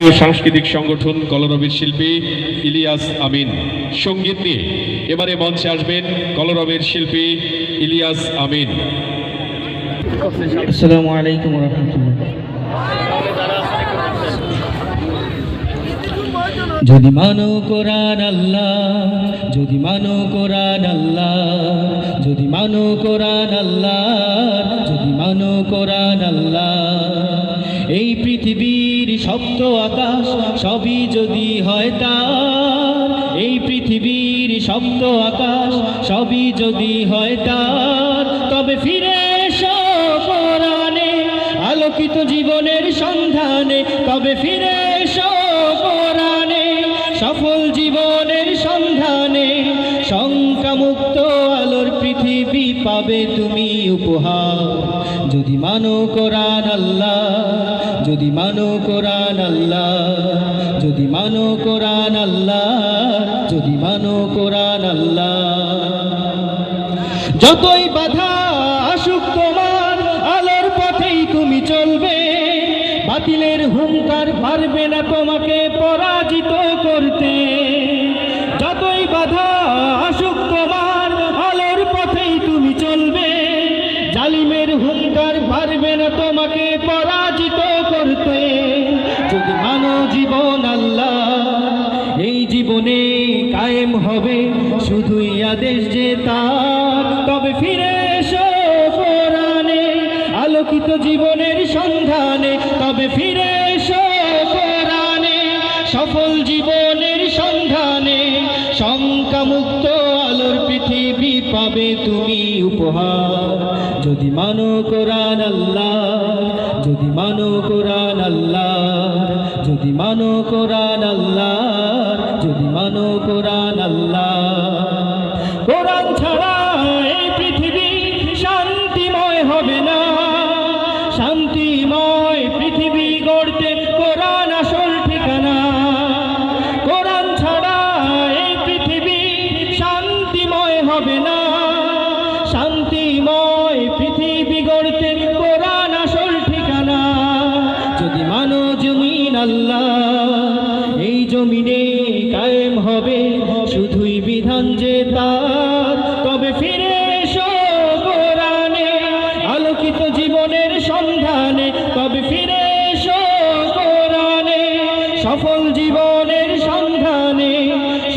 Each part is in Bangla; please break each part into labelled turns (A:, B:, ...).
A: সাংস্কৃতিক সংগঠন কলরবের শিল্পী ইলিয়াস আমিন। সংগীত নিয়ে এবারে মঞ্চে আসবেন কলরবের শিল্পী ইলিয়াস আমিন।
B: যদি মানো কোরআন আল্লাহ, যদি মানো কোরআন আল্লাহ, যদি মানো কোরআন আল্লাহ, যদি মানো কোরআন আল্লাহ, এই পৃথিবীর সপ্ত আকাশ, সবই যদি হয় তার, এই পৃথিবীর সপ্ত আকাশ, সবই যদি হয় তার, তবে ফিরে এসো আলোকিত জীবনের সন্ধানে, তবে ফিরে পাবে তুমি উপহার। যদি মানো কোরআন আল্লাহ, যদি মানো কোরআন আল্লাহ, যদি মানো কোরআন আল্লাহ, যদি মানো কোরআন আল্লাহ। যতই বাধা আসুক তোমার, আলোর পথেই তুমি চলবে। বাতিলের হুঙ্কার পারবে না তোমাকে পরাজিত করতে। যতই বাধা না তোমাকে পরাজিত করতে। যদি মানো জীবন আল্লাহ, এই জীবনে কায়েম হবে শুধুই আদেশ যে তার। তবে ফিরে এসো কোরআনে, আলোকিত জীবনের সন্ধানে। তবে ফিরে এসো কোরআনে, সফল জীবনের সন্ধানে। শঙ্কামুক্ত আলোর পৃথিবী পাবে তুমি উপহার। যদি মানো কোরআন আল্লাহ যদি মানো কোরআন আল্লাহ যদি মানো কোরআন আল্লাহ যদি মানো কোরআন আল্লাহ কোরআন ছাড়া এই পৃথিবী শান্তিময় হবে না। শান্তিময় পৃথিবী গড়তে কোরআন আসল ঠিকানা। কোরআন ছাড়া এই পৃথিবী শান্তিময় হবে না। জমিনে কায়েম হবে, শুধুই বিধান যে তার। তবে ফিরে এসো কোরআনে, আলোকিত জীবনের সন্ধানে। তবে ফিরে এসো কোরআনে, সফল জীবনের সন্ধানে।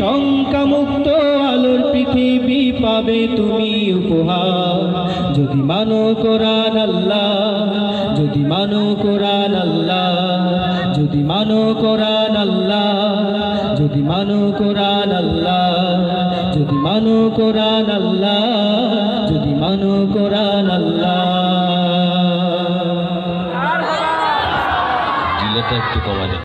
B: শঙ্কামুক্ত আলোর পৃথিবী পাবে তুমি উপহার। যদি মানো কোরআন আল্লাহ, যদি মানো কোরআন আল্লাহ, যদি মানো কোরআন আল্লাহ যদি মানো কোরআন আল্লাহ যদি মানো কোরআন আল্লাহ যদি মানো কোরআন আল্লাহ।
C: একটু কমালে